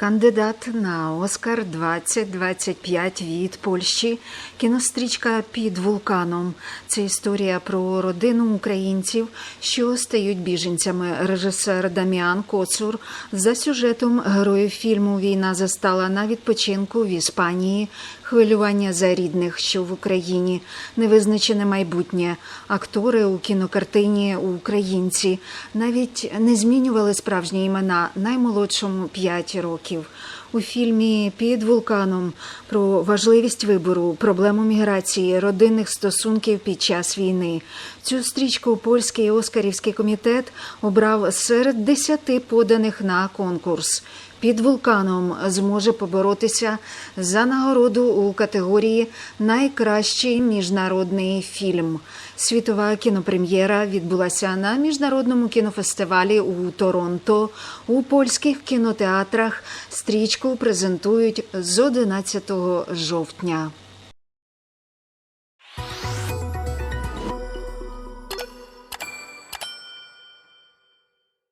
Кандидат на Оскар 2025 від Польщі. Кінострічка під вулканом. Це історія про родину українців, що стають біженцями. Режисер Даміан Коцур за сюжетом героїв фільму Війна застала на відпочинку в Іспанії. Хвилювання за рідних, що в Україні, невизначене майбутнє. Актори у кінокартині українці навіть не змінювали справжні імена наймолодшому 5 років. У фільмі Під вулканом про важливість вибору, проблему міграції, родинних стосунків під час війни. Цю стрічку польський оскарівський комітет обрав серед десяти поданих на конкурс. Під вулканом зможе поборотися за нагороду у категорії Найкращий міжнародний фільм. Світова кінопрем'єра відбулася на міжнародному кінофестивалі у Торонто. У польських кінотеатрах стрічку презентують з 11 жовтня.